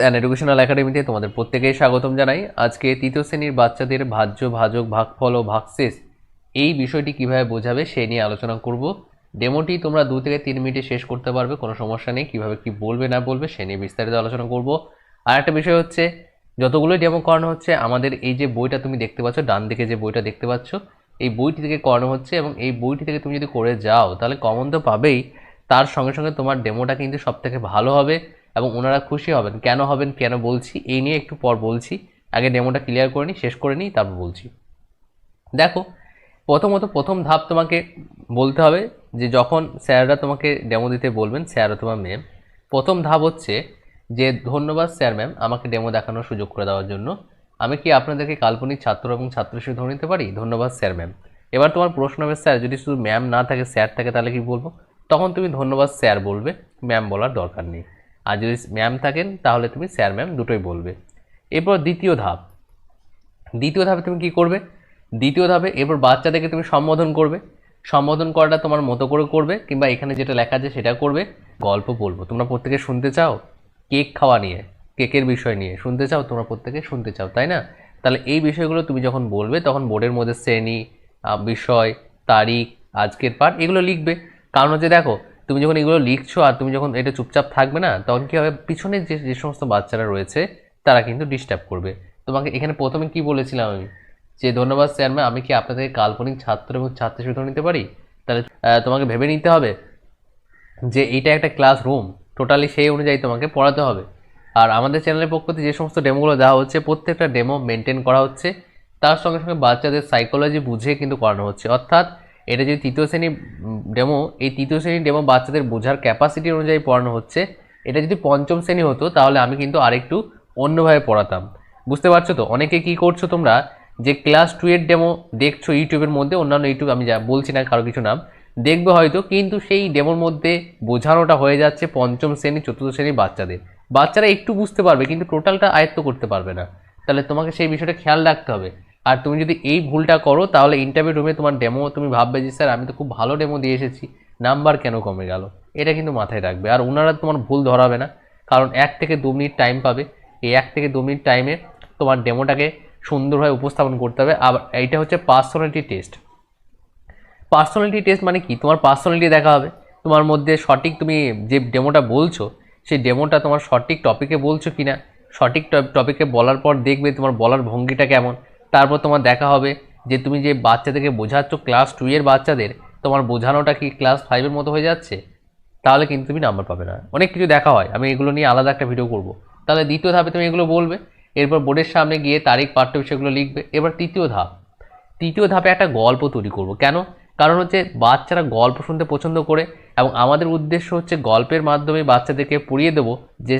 An educational একাডেমিতে তোমাদের প্রত্যেকেই স্বাগতম জানাই। আজকে তৃতীয় শ্রেণির বাচ্চাদের ভাজ্য, ভাজক, ভাগফল ও ভাগশেষ এই বিষয়টি কীভাবে বোঝাবে সেই নিয়ে আলোচনা করব। ডেমোটি তোমরা দু থেকে তিন মিনিটে শেষ করতে পারবে, কোনো সমস্যা নেই। কীভাবে কি বলবে, না বলবে, সে নিয়ে বিস্তারিত আলোচনা করব। আর একটা বিষয় হচ্ছে যতগুলোই ডেমো করানো হচ্ছে, আমাদের এই যে বইটা তুমি দেখতে পাচ্ছ, ডান দিকে যে বইটা দেখতে পাচ্ছ, এই বইটি থেকে করানো হচ্ছে এবং এই বইটি থেকে তুমি যদি করে যাও, তাহলে কমন তো পাবেই। তার সঙ্গে সঙ্গে তোমার ডেমোটা কিন্তু সব থেকে ভালো হবে। এবং ওনারা খুশি হবেন। কেন হবেন, কেন বলছি, এই নিয়ে একটু পর বলছি। আগে ডেমোটা ক্লিয়ার করে নিই, শেষ করে নিই, তারপর বলছি। দেখো, প্রথমত প্রথম ধাপ তোমাকে বলতে হবে যে যখন স্যাররা তোমাকে ডেমো দিতে বলবেন, স্যার অথবা ম্যাম প্রথম ধাপ হচ্ছে যে ধন্যবাদ স্যার ম্যাম আমাকে ডেমো দেখানোর সুযোগ করে দেওয়ার জন্য। আমি কি আপনাদেরকে কাল্পনিক ছাত্র এবং ছাত্র হিসেবে ধরে নিতে পারি? ধন্যবাদ স্যার ম্যাম এবার তোমার প্রশ্ন হবে, স্যার, যদি শুধু ম্যাম না থাকে, স্যার থাকে, তাহলে কি বলব? তখন তুমি ধন্যবাদ স্যার বলবে ম্যাম বলার দরকার নেই। আর যদি ম্যাম থাকেন, তাহলে তুমি স্যার ম্যাম দুটোই বলবে। এরপর দ্বিতীয় ধাপ। দ্বিতীয় ধাপে তুমি কি করবে? দ্বিতীয় ধাপে এরপর বাচ্চাদেরকে তুমি সম্বোধন করবে। সম্বোধন করাটা তোমার মতো করে করবে, কিংবা এখানে যেটা লেখা আছে সেটা করবে। গল্প বলব। তোমরা প্রত্যেকে শুনতে চাও? কেক খাওয়া নিয়ে, কেকের বিষয় নিয়ে শুনতে চাও? তোমরা প্রত্যেকে শুনতে চাও, তাই না? তাহলে এই বিষয়গুলো তুমি যখন বলবে, তখন বোর্ডের মধ্যে শ্রেণি বিষয়, তারিখ, আজকের পাঠ এগুলো লিখবে। কারণ হচ্ছে দেখো তুমি যখন এগুলো লিখছো আর তুমি যখন এটা চুপচাপ থাকবে না, তখন কী হবে? পিছনে যে যে সমস্ত বাচ্চারা রয়েছে, তারা কিন্তু ডিস্টার্ব করবে। তোমাকে এখানে প্রথমে কি বলেছিলাম আমি? যে, ধন্যবাদ স্যার ম্যাম, আমি কি আপনাদের কাল্পনিক ছাত্র এবং ছাত্রী সুতরাং নিতে পারি? তাহলে তোমাকে ভেবে নিতে হবে যে, এইটা একটা ক্লাসরুম টোটালি সেই অনুযায়ী তোমাকে পড়াতে হবে। আর আমাদের চ্যানেলের পক্ষ থেকে যে সমস্ত ডেমোগুলো দেওয়া হচ্ছে, প্রত্যেকটা ডেমো মেনটেন করা হচ্ছে। তার সঙ্গে সঙ্গে বাচ্চাদের সাইকোলজি বুঝে কিন্তু করানো হচ্ছে। অর্থাৎ এটা যদি তৃতীয় শ্রেণির ডেমো এই তৃতীয় শ্রেণির ডেমো বাচ্চাদের বোঝার ক্যাপাসিটি অনুযায়ী পড়ানো হচ্ছে। এটা যদি পঞ্চম শ্রেণি হতো, তাহলে আমি কিন্তু আরেকটু অন্যভাবে পড়াতাম। বুঝতে পারছ তো? অনেকে কি করছ তোমরা? যে ক্লাস টু এর ডেমো দেখছ ইউটিউবের মধ্যে, অন্যান্য ইউটিউব আমি যা বলছি না কারও কিছু নাম, দেখবে হয়তো কিন্তু সেই ডেমোর মধ্যে বোঝানোটা হয়ে যাচ্ছে পঞ্চম শ্রেণি, চতুর্থ শ্রেণির বাচ্চাদের। বাচ্চারা একটু বুঝতে পারবে, কিন্তু টোটালটা আয়ত্ত করতে পারবে না। তাহলে তোমাকে সেই বিষয়টা খেয়াল রাখতে হবে। আর তুমি যদি এই ভুলটা করো, তাহলে ইন্টারভিউ রুমে তোমার ডেমো তুমি ভাববে যে, স্যার, আমি তো খুব ভালো ডেমো দিয়ে এসেছি। নাম্বার কেন কমে গেল? এটা কিন্তু মাথায় রাখবে। আর ওনারা তোমার ভুল ধরাবে না, কারণ এক থেকে দু মিনিট টাইম পাবে। এই এক থেকে দু মিনিট টাইমে তোমার ডেমোটাকে সুন্দরভাবে উপস্থাপন করতে হবে। আবার এইটা হচ্ছে পার্সোনালিটি টেস্ট পার্সোনালিটি টেস্ট মানে কি? তোমার পার্সোনালিটি দেখা হবে। তোমার মধ্যে সঠিক তুমি যে ডেমোটা বলছো, সেই ডেমোটা তোমার সঠিক টপিকে বলছো কি না সঠিক টপিকে বলার পর দেখবে তোমার বলার ভঙ্গিটা কেমন। তারপর তোমার দেখা হবে যে তুমি যে বাচ্চাদেরকে বোঝাচ্ছ ক্লাস টু এর বাচ্চাদের, তোমার বোঝানোটা কি ক্লাস ফাইভের মতো হয়ে যাচ্ছে? তাহলে কিন্তু তুমি নাম্বার পাবে না। অনেক কিছু দেখা হয়। আমি এগুলো নিয়ে আলাদা একটা ভিডিও করব। তাহলে দ্বিতীয় ধাপে তুমি এগুলো বলবে। এরপর বোর্ডের সামনে গিয়ে তারিখ, পাঠ্য বিষয়গুলো লিখবে। এবার তৃতীয় ধাপ। তৃতীয় ধাপে একটা গল্প তৈরি করব। কেন? কারণ হচ্ছে বাচ্চারা গল্প শুনতে পছন্দ করে এবং আমাদের উদ্দেশ্য হচ্ছে গল্পের মাধ্যমে বাচ্চাদেরকে পড়িয়ে দেবো যে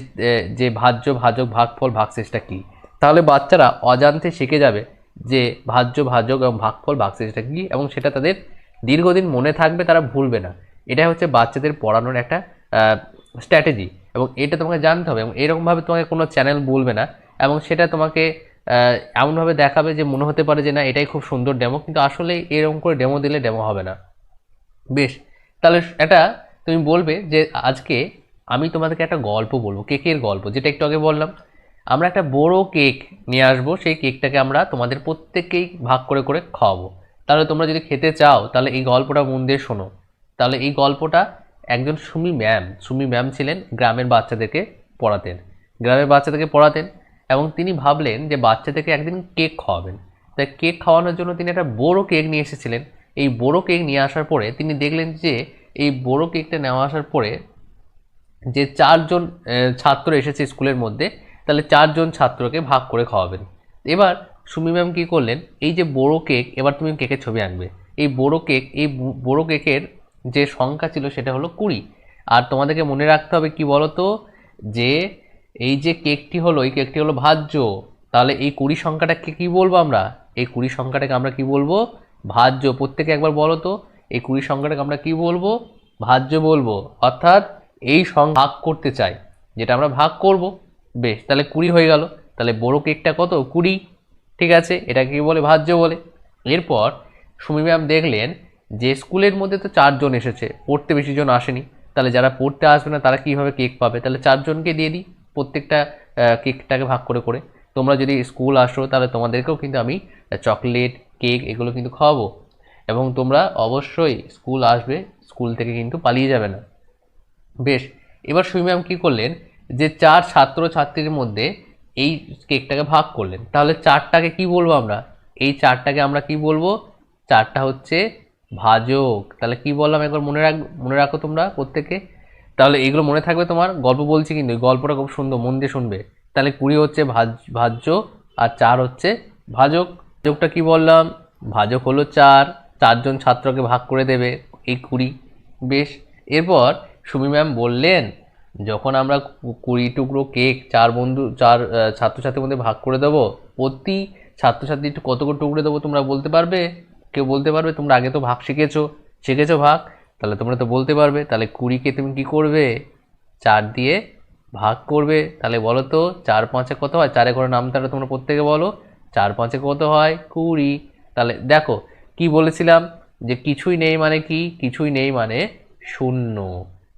যে ভাজ্য, ভাজক, ভাগফল, ভাগশেষটা কী। তাহলে বাচ্চারা অজান্তে শিখে যাবে যে ভাজ্য, ভাজক এবং ভাগফল ভাগশেষটা কী? এবং সেটা তাদের দীর্ঘদিন মনে থাকবে, তারা ভুলবে না। এটা হচ্ছে বাচ্চাদের পড়ানোর একটা স্ট্র্যাটেজি এবং এটা তোমাকে জানতে হবে এবং এরকমভাবে তোমাকে কোনো চ্যানেল বলবে না এবং সেটা তোমাকে এমনভাবে দেখাবে যে মনে হতে পারে যে না, এটাই খুব সুন্দর ডেমো কিন্তু আসলে এরকম করে ডেমো দিলে ডেমো হবে না। বেশ, তাহলে এটা তুমি বলবে যে আজকে আমি তোমাদেরকে একটা গল্প বলব, কেকের গল্প, যেটা একটু আগে বললাম। আমরা একটা বড় কেক নিয়ে আসব, সেই কেকটাকে আমরা তোমাদের প্রত্যেককেই ভাগ করে করে খাওয়াবো। তাহলে তোমরা যদি খেতে চাও, তাহলে এই গল্পটা মন দিয়ে শোনো। তাহলে এই গল্পটা একজন সুমি ম্যাম সুমি ম্যাম ছিলেন গ্রামের বাচ্চাদেরকে পড়াতেন। গ্রামের বাচ্চাদেরকে পড়াতেন এবং তিনি ভাবলেন যে বাচ্চাদেরকে একদিন কেক খাওয়াবেন। তাই কেক খাওয়ানোর জন্য তিনি একটা বড় কেক নিয়ে এসেছিলেন। এই বড় কেক নিয়ে আসার পরে তিনি দেখলেন যে এই বড় কেকটা নেওয়া আসার পরে যে চারজন ছাত্র এসেছে স্কুলের মধ্যে তাহলে চারজন ছাত্রকে ভাগ করে খাওয়াবেন। এবার সুমি ম্যাম কী করলেন? এই যে বড় কেক, এবার তুমি কেকের ছবি আনবে এই বড় কেক, এই বড় কেকের যে সংখ্যা ছিল সেটা হলো কুড়ি। আর তোমাদেরকে মনে রাখতে হবে কি বলো তো যে এই যে কেকটি হলো, এই কেকটি হলো ভাজ্য। তাহলে এই কুড়ি সংখ্যাটাকে কি বলব আমরা? এই কুড়ি সংখ্যাটাকে আমরা কি বলব? ভাজ্য। প্রত্যেকে একবার বলো তো, এই কুড়ি সংখ্যাটাকে আমরা কি বলব? ভাজ্য বলব। অর্থাৎ এই সংখ্যা ভাগ করতে চাই, যেটা আমরা ভাগ করব। বেশ, তাহলে কুড়ি হয়ে গেল। তাহলে বড় কেকটা কত? কুড়ি। ঠিক আছে, এটাকে বলে? ভাজ্য বলে। এরপর সুমি ম্যাম দেখলেন যে স্কুলের মধ্যে তো চারজন এসেছে, পড়তে বেশি জন আসেনি। তাহলে যারা পড়তে আসবে না, তারা কীভাবে কেক পাবে? তাহলে চারজনকে দিয়ে দিই প্রত্যেকটা কেকটাকে ভাগ করে করে। তোমরা যদি স্কুল আসো, তাহলে তোমাদেরকেও কিন্তু আমি চকলেট, কেক এগুলো কিন্তু খাওয়াবো। এবং তোমরা অবশ্যই স্কুল আসবে, স্কুল থেকে কিন্তু পালিয়ে যাবে না। বেশ, এবার সুমি ম্যাম কী করলেন? যে চার ছাত্র ছাত্রীর মধ্যে এই কেকটাকে ভাগ করলেন। তাহলে চারটাকে কি বলব আমরা? এই চারটাকে আমরা কি বলব? চারটা হচ্ছে ভাজক। তাহলে কি বললাম একবার মনে রাখ, মনে রাখো তোমরা প্রত্যেকে? তাহলে এগুলো মনে থাকবে তোমার? গল্প বলছি কিন্তু গল্পটা খুব সুন্দর, মন দিয়ে শুনবে। তাহলে কুড়ি হচ্ছে ভাজ, ভাজ্য আর চার হচ্ছে ভাজক। ভাজকটা কি বললাম? ভাজক হলো চার, চারজন ছাত্রকে ভাগ করে দেবে এই কুড়ি। বেশ। এরপর সুমি ম্যাম বললেন যখন আমরা কুড়ি টুকরো কেক চার বন্ধু, চার ছাত্রছাত্রীর মধ্যে ভাগ করে দেবো, প্রতি ছাত্রছাত্রী কত করে টুকরো দেবো তোমরা বলতে পারবে? কেউ বলতে পারবে, তোমরা আগে তো ভাগ শিখেছো শিখেছো ভাগ, তাহলে তোমরা তো বলতে পারবে, তাহলে কুড়িকে তুমি কি করবে? চার দিয়ে ভাগ করবে, তাহলে বলো তো চার পাঁচে কত হয়? চারে করে নাম তাহলে তোমরা প্রত্যেকে বলো, চার পাঁচে কত হয়? কুড়ি। তাহলে দেখো, কি বলেছিলাম? যে কিছুই নেই মানে কি? কিছুই নেই মানে শূন্য।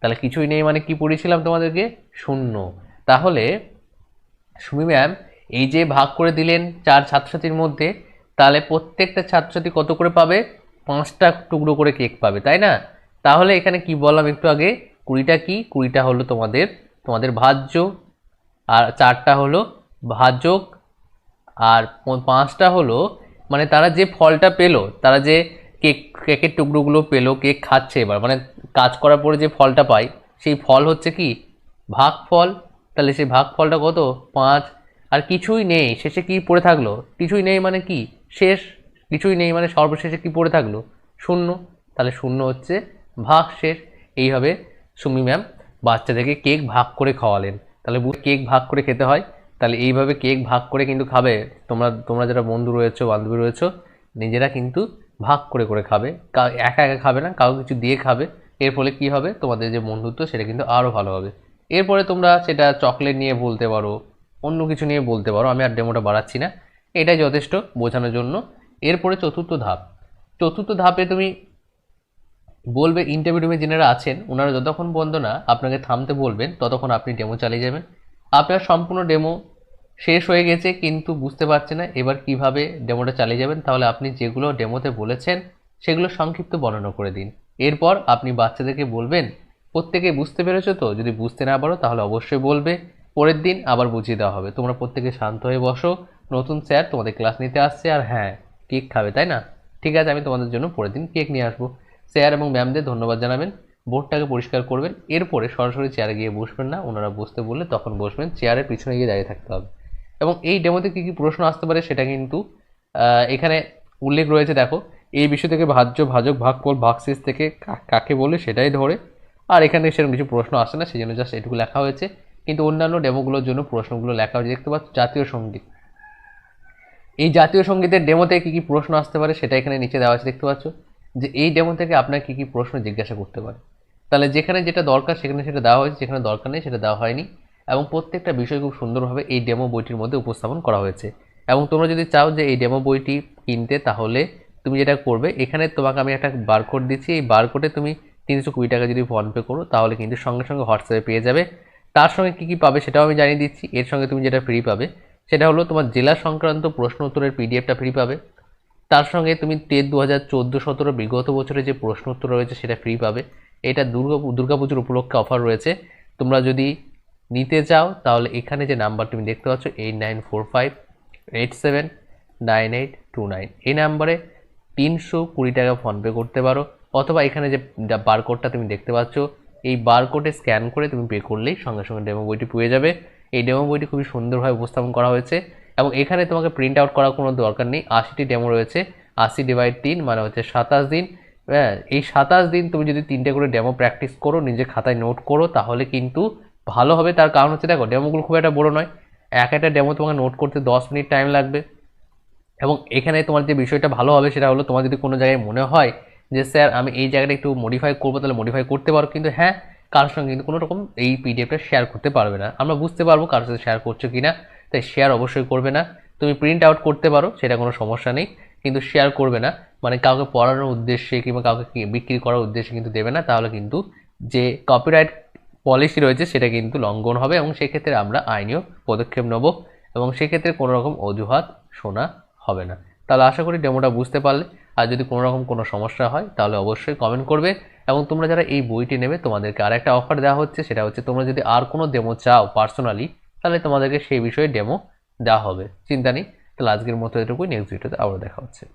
তাহলে কিছুই নেই মানে কি পড়েছিলাম তোমাদেরকে? শূন্য। তাহলে, সুমি ম্যাম, এই যে ভাগ করে দিলেন চার ছাত্রছাত্রীর মধ্যে, তাহলে প্রত্যেকটা ছাত্রছাত্রী কত করে পাবে? পাঁচটা টুকরো করে কেক পাবে, তাই না? তাহলে এখানে কি বললাম একটু আগে? কুড়িটা কি? কুড়িটা হলো তোমাদের তোমাদের ভাজ্য, আর চারটা হলো ভাজক, আর পাঁচটা হলো মানে তারা যে ফলটা পেল, তারা যে কেক, কেকের টুকরোগুলো পেল, কেক খাচ্ছে এবার। মানে কাজ করার পরে যে ফলটা পাই, সেই ফল হচ্ছে কি? ভাগ ফল। তাহলে সেই ভাগ ফলটা কত? পাঁচ। আর কিছুই নেই। শেষে কি পড়ে থাকল? কিছুই নেই মানে কি? শেষ। কিছুই নেই মানে সর্বশেষে কি পড়ে থাকল? শূন্য। তাহলে শূন্য হচ্ছে ভাগ শেষ। এইভাবে সুমি ম্যাম বাচ্চাদেরকে কেক ভাগ করে খাওয়ালেন। তাহলে কেক ভাগ করে খেতে হয়। তাহলে এইভাবে কেক ভাগ করে কিন্তু খাবে। তোমরা তোমরা যারা বন্ধু রয়েছো, বান্ধবী রয়েছো, নিজেরা কিন্তু ভাগ করে করে খাবে। একা একা খাবে না, কাউকে কিছু দিয়ে খাবে। এর ফলে কি হবে? তোমাদের যে বন্ধুত্ব, সেটা কিন্তু আরও ভালো হবে। এরপরে তোমরা সেটা চকলেট নিয়ে বলতে পারো, অন্য কিছু নিয়ে বলতে পারো, আমি আর ডেমোটা বাড়াচ্ছি না। এটাই যথেষ্ট বোঝানোর জন্য। এরপরে চতুর্থ ধাপ। চতুর্থ ধাপে তুমি বলবে ইন্টারভিউ রুমে যেনারা আছেন, ওনারা যতক্ষণ বন্ধ না, আপনাকে থামতে বলবেন, ততক্ষণ আপনি ডেমো চালিয়ে যাবেন। আপনার সম্পূর্ণ ডেমো শেষ হয়ে গেছে, কিন্তু বুঝতে পারছে না এবার কীভাবে ডেমোটা চালিয়ে যাবেন। তাহলে আপনি যেগুলো ডেমোতে বলেছেন, সেগুলো সংক্ষিপ্ত বর্ণনা করে দিন। এরপর আপনি বাচ্চাদেরকে বলবেন, প্রত্যেকে বুঝতে পেরেছ তো? যদি বুঝতে না পারো, তাহলে অবশ্যই বলবে। পরের দিন আবার বুঝিয়ে দেওয়া হবে। তোমরা প্রত্যেকে শান্ত হয়ে বসো। নতুন স্যার তোমাদের ক্লাস নিতে আসছে, আর হ্যাঁ কেক খাবে, তাই না? ঠিক আছে, আমি তোমাদের জন্য পরের দিন কেক নিয়ে আসব। স্যার এবং ম্যামদের ধন্যবাদ জানাবেন। বোর্ডটাকে পরিষ্কার করবেন। এরপরে সরাসরি চেয়ারে গিয়ে বসবেন না। ওনারা বসতে বললে তখন বসবেন। চেয়ারের পিছনে গিয়ে দাঁড়িয়ে থাকতে হবে। এবং এই ডেমোতে কী কী প্রশ্ন আসতে পারে সেটা কিন্তু এখানে উল্লেখ রয়েছে, দেখো, এই বিষয় থেকে ভাজ্য, ভাজক ভাগফল ভাগশেষ থেকে কাকে বলে সেটাই ধরে। আর এখানে সেরকম কিছু প্রশ্ন আসে না সেই জন্য জাস্ট এটুকু লেখা হয়েছে। কিন্তু অন্যান্য ডেমোগুলোর জন্য প্রশ্নগুলো লেখা হয়েছে, দেখতে পাচ্ছ, জাতীয় সংগীত। এই জাতীয় সঙ্গীতের ডেমোতে কী কী প্রশ্ন আসতে পারে সেটা এখানে নিচে দেওয়া আছে, দেখতে পাচ্ছ? যে এই ডেমো থেকে আপনার কী কী প্রশ্ন জিজ্ঞাসা করতে পারে। তাহলে যেখানে যেটা দরকার সেখানে সেটা দেওয়া হয়েছে, যেখানে দরকার নেই সেটা দেওয়া হয়নি। এবং প্রত্যেকটা বিষয় খুব সুন্দরভাবে এই ডেমো বইটির মধ্যে উপস্থাপন করা হয়েছে। এবং তোমরা যদি চাও যে এই ডেমো বইটি কিনতে, তাহলে তুমি যেটা করবে, এখানে তোমাকে আমি একটা বারকোড দিচ্ছি। এই বারকোডে তুমি তিনশো কুড়ি টাকা যদি ফোনপে করো, তাহলে কিন্তু সঙ্গে সঙ্গে হোয়াটসঅ্যাপে পেয়ে যাবে। তার সঙ্গে কী কী পাবে সেটাও আমি জানিয়ে দিচ্ছি। এর সঙ্গে তুমি যেটা ফ্রি পাবে, সেটা হলো তোমার জেলা সংক্রান্ত প্রশ্ন উত্তরের পিডিএফটা ফ্রি পাবে। তার সঙ্গে তুমি টেট দু হাজার চোদ্দ সতেরো বিগত বছরে যে প্রশ্ন উত্তর রয়েছে, সেটা ফ্রি পাবে। এটা দুর্গা দুর্গাপুজোর উপলক্ষে অফার রয়েছে। তোমরা যদি নিতে চাও, তাহলে এখানে যে নাম্বার তুমি দেখতে পাচ্ছ eight nine four five eight seven nine eight two nine এই নাম্বারে তিনশো কুড়ি টাকা ফোনপে করতে পারো, অথবা এখানে যে বারকোডটা তুমি দেখতে পাচ্ছ, এই বারকোডে স্ক্যান করে তুমি পে করলেই সঙ্গে সঙ্গে ডেমো বইটি পেয়ে যাবে। এই ডেমো বইটি খুবই সুন্দরভাবে উপস্থাপন করা হয়েছে এবং এখানে তোমাকে প্রিন্ট আউট করার কোনো দরকার নেই, আশিটি ডেমো রয়েছে। আশি ডিভাইড তিন মানে হচ্ছে সাতাশ দিন। হ্যাঁ এই সাতাশ দিন তুমি যদি তিনটে করে ডেমো প্র্যাকটিস করো, নিজে খাতায় নোট করো, তাহলে কিন্তু ভালো হবে, তার কারণ হচ্ছে দেখো ডেমোগুলো খুব একটা বড় নয়। এক একটা ডেমো তোমাকে নোট করতে দশ মিনিট টাইম লাগবে। এবং এখানে তোমার যে বিষয়টা ভালো হবে সেটা হলো, তোমার যদি কোনো জায়গায় মনে হয় যে, স্যার, আমি এই জায়গাটা একটু মডিফাই করব, তাহলে মডিফাই করতে পারো। কিন্তু হ্যাঁ কারোর সঙ্গে কিন্তু কোনো রকম এই পিডিএফটা শেয়ার করতে পারবে না। আমরা বুঝতে পারব কারোর সাথে শেয়ার করছ কি না তাই শেয়ার অবশ্যই করবে না। তুমি প্রিন্ট আউট করতে পারো, সেটা কোনো সমস্যা নেই, কিন্তু শেয়ার করবে না। মানে কাউকে পড়ানোর উদ্দেশ্যে কিংবা কাউকে বিক্রি করার উদ্দেশ্যে কিন্তু দেবে না। তাহলে কিন্তু যে কপিরাইট পলিসি রয়েছে, সেটা কিন্তু লঙ্ঘন হবে এবং সেক্ষেত্রে আমরা আইনীয় পদক্ষেপ নেব এবং সেক্ষেত্রে কোনো রকম অজুহাত শোনা হবে না। তাহলে আশা করি ডেমোটা বুঝতে পারলে। আর যদি কোনো রকম কোনো সমস্যা হয়, তাহলে অবশ্যই কমেন্ট করবে এবং তোমরা যারা এই বইটি নেবে, তোমাদেরকে আর একটা অফার দেওয়া হচ্ছে, সেটা হচ্ছে তোমরা যদি আর কোনো ডেমো চাও পার্সোনালি তাহলে তোমাদেরকে সেই বিষয়ে ডেমো দেওয়া হবে। চিন্তা নেই। তাহলে আজকের মতো এটুকুই। নেক্সট ভিডিওতে আবার দেখা হচ্ছে।